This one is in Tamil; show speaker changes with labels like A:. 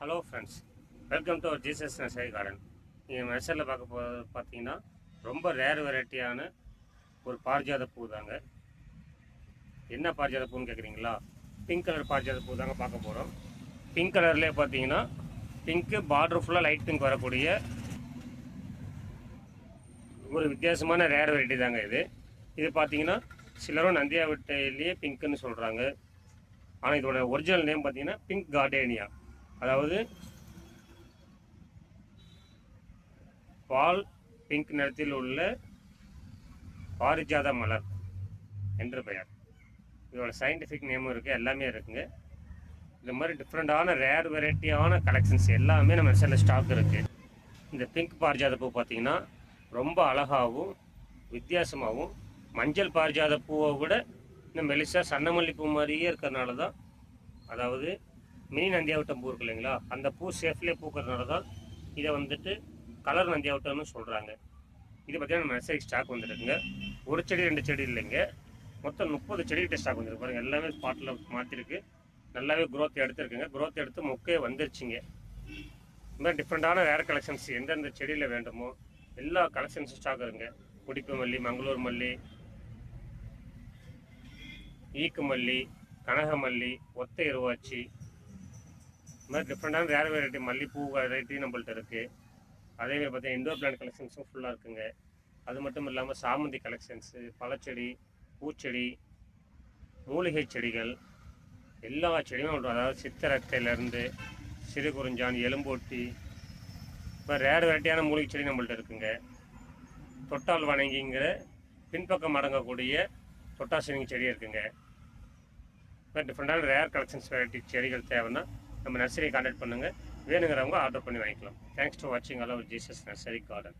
A: Hello friends welcome to our Jesus நெசை garden நீங்கள் மெசரில் பார்க்க போ பார்த்தீங்கன்னா ரொம்ப ரேர் வெரைட்டியான ஒரு பாரிஜாத பூ தாங்க. என்ன பாரிஜாத பூன்னு கேட்குறீங்களா பிங்க் கலர் பாரிஜாத பூ தாங்க பார்க்க போகிறோம் பிங்க் கலர்லேயே பார்த்தீங்கன்னா பிங்க்கு பார்டர் ஃபுல்லாக லைட் பிங்க் வரக்கூடிய ஒரு வித்தியாசமான ரேர் வெரைட்டி தாங்க இது. இது பார்த்தீங்கன்னா சிலரும் நந்தியா விட்டையிலேயே பிங்க்குன்னு சொல்கிறாங்க ஆனால் இதோட ஒரிஜினல் நேம் பார்த்தீங்கன்னா பிங்க் கார்டேனியா அதாவது பால் பிங்க் நிறத்தில் உள்ள பாரிஜாத மலர் என்று பெயர். இதோட சயின்டிஃபிக் நேமும் இருக்குது எல்லாமே இருக்குங்க. இந்த மாதிரி டிஃப்ரெண்ட்டான ரேர் வெரைட்டியான கலெக்ஷன்ஸ் எல்லாமே நம்ம சில ஸ்டாக் இருக்குது இந்த பிங்க் பாரிஜாத பூ பார்த்தீங்கன்னா ரொம்ப அழகாகவும் வித்தியாசமாகவும் மஞ்சள் பாரிஜாத பூவை விட இந்த மெலிசா சன்னமல்லி பூ மாதிரியே இருக்கிறதுனால தான் அதாவது மினி நந்தியாவட்டம் பூ இருக்கு இல்லைங்களா? அந்த பூ சேஃப்லேயே பூக்கிறதுனால தான் இதை வந்துட்டு கலர் நந்தியாவட்டம்னு சொல்கிறாங்க இது பார்த்தீங்கன்னா நம்ம நர்சரி ஸ்டாக் வந்துருக்குங்க. ஒரு செடி ரெண்டு செடி இல்லைங்க. மொத்தம் முப்பது செடிகிட்ட ஸ்டாக் வந்துருக்கு பாருங்கள் எல்லாமே ஸ்பாட்டில் மாற்றிருக்கு நல்லாவே க்ரோத் எடுத்துருக்குங்க. க்ரோத் எடுத்து மொக்கையே வந்துருச்சுங்க. இந்த மாதிரி டிஃப்ரெண்ட்டான ரேர் கலெக்ஷன்ஸ் எந்தெந்த செடியில் வேண்டுமோ எல்லா கலெக்ஷன்ஸும் ஸ்டாக் இருங்க குடிப்பு மல்லி மங்களூர் மல்லி ஈக்கு மல்லி கனகமல்லி ஒத்த இருவாச்சி இது மாதிரி டிஃப்ரெண்டான ரேர் வெரைட்டி மல்லிப்பூ வெரைட்டி நம்மள்ட்ட இருக்குது அதேமாதிரி பார்த்தீங்கன்னா இண்டோர் பிளான்ட் கலெக்ஷன்ஸும் ஃபுல்லாக இருக்குங்க. அது மட்டும் இல்லாமல் சாமந்தி கலெக்ஷன்ஸு பழச்செடி பூச்செடி மூலிகை செடிகள் எல்லா செடியும் உண்டு. அதாவது சித்திரத்தையிலேருந்து சிறு குறிஞ்சான் எலும்போட்டி இப்போ ரேர் வெரைட்டியான மூலிகை செடி நம்மள்ட்ட இருக்குங்க. தொட்டால் வணங்கிங்கிற பின்பக்கம் அடங்கக்கூடிய தொட்டாசினிங்க செடி இருக்குங்க. இப்போ டிஃப்ரெண்டான ரேர் கலெக்ஷன்ஸ் வெரைட்டி செடிகள் தேவைன்னா நம்ம நர்சரியை கான்டாக்ட் பண்ணுங்கள் வேணுங்கிறவங்க ஆர்டர் பண்ணி வாங்கிக்கலாம். தேங்க்ஸ் டு வாட்சிங் அலவர் ஜீசஸ் நர்சரி கார்டன்